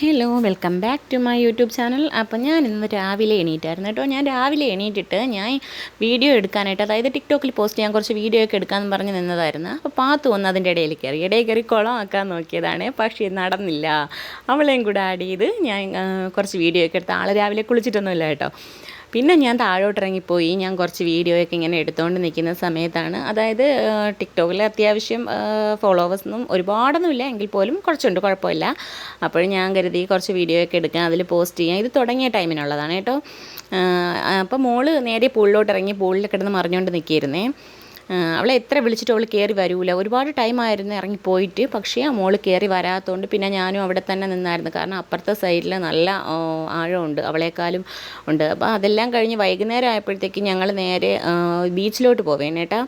Hello welcome back to my YouTube channel അപ്പോൾ ഞാൻ ഇന്ന് രാവിലെ എണീറ്റായിരുന്നു കേട്ടോ. ഞാൻ രാവിലെ എണീറ്റിട്ട് ഞാൻ വീഡിയോ എടുക്കാനായിട്ട് അതായത് ടിക്ടോക്കിൽ പോസ്റ്റ് ചെയ്യാൻ കുറച്ച് വീഡിയോ ഒക്കെ എടുക്കാമെന്ന് പറഞ്ഞ് നിന്നതായിരുന്നു. അപ്പോൾ പാത്ത് വന്ന് അതിന്റെ ഇടയിൽ കയറി. ഇടയിൽ കയറി കുളമാക്കാൻ നോക്കിയതാണ്. പക്ഷേ നടന്നില്ല. അവളെയും കൂടെ ആഡ് ചെയ്ത് ഞാൻ കുറച്ച് വീഡിയോ ഒക്കെ എടുത്ത്. ആൾ രാവിലെ കുളിച്ചിട്ടൊന്നുമില്ല കേട്ടോ. പിന്നെ ഞാൻ താഴോട്ട് ഇറങ്ങിപ്പോയി ഞാൻ കുറച്ച് വീഡിയോയൊക്കെ ഇങ്ങനെ എടുത്തുകൊണ്ട് നിൽക്കുന്ന സമയത്താണ്. അതായത് ടിക്ടോക്കിൽ അത്യാവശ്യം ഫോളോവേഴ്സൊന്നും ഒരുപാടൊന്നുമില്ല. എങ്കിൽ പോലും കുറച്ചുണ്ട് കുഴപ്പമില്ല. അപ്പോൾ ഞാൻ കരുതി കുറച്ച് വീഡിയോയൊക്കെ എടുക്കാം. അതിൽ പോസ്റ്റ് ചെയ്യാം. ഇത് തുടങ്ങിയ ടൈമിനുള്ളതാണ് കേട്ടോ. അപ്പോൾ മോൾ നേരെ പൂളിലോട്ട് ഇറങ്ങി പൂളിൽ കിടന്ന് മറിഞ്ഞുകൊണ്ട് നിൽക്കിയിരുന്നേ അവളെ എത്ര വിളിച്ചിട്ട് അവൾ കയറി വരൂല. ഒരുപാട് ടൈമായിരുന്നു ഇറങ്ങിപ്പോയിട്ട് പക്ഷേ ആ മോൾ കയറി വരാത്തതുകൊണ്ട് പിന്നെ ഞാനും അവിടെ തന്നെ നിന്നായിരുന്നു. കാരണം അപ്പുറത്തെ സൈഡിൽ നല്ല ആഴമുണ്ട് അവളെക്കാളും ഉണ്ട്. അപ്പോൾ അതെല്ലാം കഴിഞ്ഞ് വൈകുന്നേരം ആയപ്പോഴത്തേക്ക് ഞങ്ങൾ നേരെ ബീച്ചിലോട്ട് പോവേ പോവേനേട്ടാ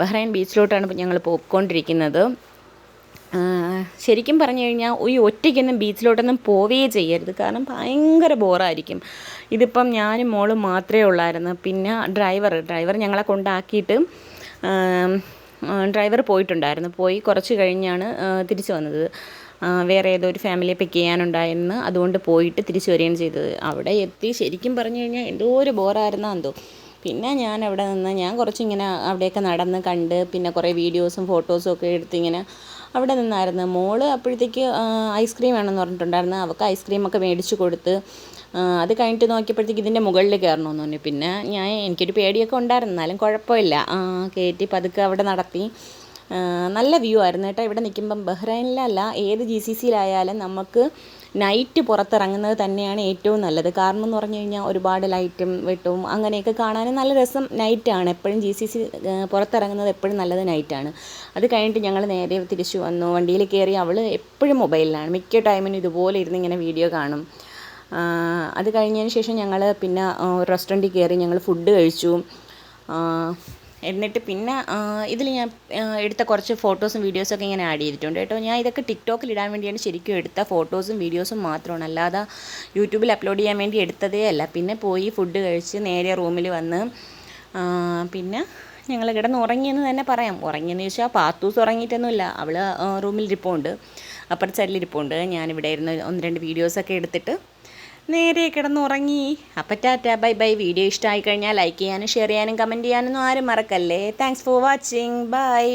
ബഹ്റൈൻ ബീച്ചിലോട്ടാണ് ഞങ്ങൾ പോയിക്കൊണ്ടിരിക്കുന്നത്. ശരിക്കും പറഞ്ഞു കഴിഞ്ഞാൽ ഈ ഒറ്റയ്ക്കൊന്നും ബീച്ചിലോട്ടൊന്നും പോവേ ചെയ്യരുത്. കാരണം ഭയങ്കര ബോറായിരിക്കും. ഇതിപ്പം ഞാനും മോളും മാത്രമേ ഉള്ളായിരുന്നു. പിന്നെ ഡ്രൈവർ ഡ്രൈവർ ഞങ്ങളെ കൊണ്ടാക്കിയിട്ട് ഡ്രൈവർ പോയിട്ടുണ്ടായിരുന്നു. പോയി കുറച്ച് കഴിഞ്ഞാണ് തിരിച്ചു വന്നത്. വേറെ ഏതോ ഒരു ഫാമിലിയെ പിക്ക് ചെയ്യാനുണ്ടായിരുന്നു. അതുകൊണ്ട് പോയിട്ട് തിരിച്ചു വരികയാണ് ചെയ്തത്. അവിടെ എത്തി ശരിക്കും പറഞ്ഞു കഴിഞ്ഞാൽ എന്തോ ഒരു ബോറായിരുന്നോ എന്തോ. പിന്നെ ഞാൻ അവിടെ നിന്ന് ഞാൻ കുറച്ചിങ്ങനെ അവിടെയൊക്കെ നടന്ന് കണ്ട് പിന്നെ കുറേ വീഡിയോസും ഫോട്ടോസും ഒക്കെ എടുത്തിങ്ങനെ അവിടെ നിന്നായിരുന്നു. മോൾ അപ്പോഴത്തേക്ക് ഐസ്ക്രീം വേണമെന്ന് പറഞ്ഞിട്ടുണ്ടായിരുന്നു. അവൾക്ക് ഐസ്ക്രീമൊക്കെ മേടിച്ച് കൊടുത്ത് അത് കഴിഞ്ഞിട്ട് നോക്കിയപ്പോഴത്തേക്ക് ഇതിന്റെ മുകളിൽ കയറണമെന്ന് പറഞ്ഞു. പിന്നെ ഞാൻ എനിക്കൊരു പേടിയൊക്കെ ഉണ്ടായിരുന്നു. എന്നാലും കുഴപ്പമില്ല. കയറ്റി പതുക്കെ അവിടെ നടത്തി. നല്ല വ്യൂ ആയിരുന്നു കേട്ടോ. ഇവിടെ നിൽക്കുമ്പം ബഹ്റൈനിലല്ല ഏത് ജി സി സിയിലായാലും നമുക്ക് നൈറ്റ് പുറത്തിറങ്ങുന്നത് തന്നെയാണ് ഏറ്റവും നല്ലത്. കാരണം എന്ന് പറഞ്ഞു കഴിഞ്ഞാൽ ഒരുപാട് ലൈറ്റും വെട്ടവും അങ്ങനെയൊക്കെ കാണാനും നല്ല രസം നൈറ്റാണ് എപ്പോഴും ജി സി സി പുറത്തിറങ്ങുന്നത് എപ്പോഴും നല്ലത് നൈറ്റാണ് അത് കഴിഞ്ഞിട്ട് ഞങ്ങൾ നേരെ തിരിച്ചു വന്നു. വണ്ടിയിൽ കയറി അവൾ എപ്പോഴും മൊബൈലിലാണ് മിക്ക ടൈമിനും ഇതുപോലെ ഇരുന്ന് ഇങ്ങനെ വീഡിയോ കാണും. അത് കഴിഞ്ഞതിന് ശേഷം ഞങ്ങൾ പിന്നെ ഒരു റെസ്റ്റോറന്റിൽ കയറി ഞങ്ങൾ ഫുഡ് കഴിച്ചു. എന്നിട്ട് പിന്നെ ഇതിൽ ഞാൻ എടുത്ത കുറച്ച് ഫോട്ടോസും വീഡിയോസൊക്കെ ഇങ്ങനെ ആഡ് ചെയ്തിട്ടുണ്ട് കേട്ടോ. ഞാൻ ഇതൊക്കെ ടിക്ടോക്കിൽ ഇടാൻ വേണ്ടിയാണ് ശരിക്കും എടുത്ത ഫോട്ടോസും വീഡിയോസും മാത്രമാണ്. അല്ലാതെ യൂട്യൂബിൽ അപ്ലോഡ് ചെയ്യാൻ വേണ്ടി എടുത്തതേ അല്ല. പിന്നെ പോയി ഫുഡ് കഴിച്ച് നേരെ റൂമിൽ വന്ന് പിന്നെ ഞങ്ങൾ കിടന്ന് ഉറങ്ങിയെന്ന് തന്നെ പറയാം. ഉറങ്ങിയെന്ന് ചോദിച്ചാൽ പാത്തൂസ് ഉറങ്ങിയിട്ടൊന്നുമില്ല. അവൾ റൂമിൽ ഇരിപ്പുണ്ട്. അപ്പുറത്തെ സൈഡിൽ ഇരിപ്പുണ്ട്. ഞാനിവിടെ ഇരുന്ന് ഒന്ന് രണ്ട് വീഡിയോസൊക്കെ എടുത്തിട്ട് നേരെ കിടന്നുറങ്ങി. അപ്പം ടാറ്റ ബൈ ബൈ. വീഡിയോ ഇഷ്ടമായി കഴിഞ്ഞാൽ ലൈക്ക് ചെയ്യാനും ഷെയർ ചെയ്യാനും കമന്റ് ചെയ്യാനൊന്നും ആരും മറക്കല്ലേ. Thanks for watching bye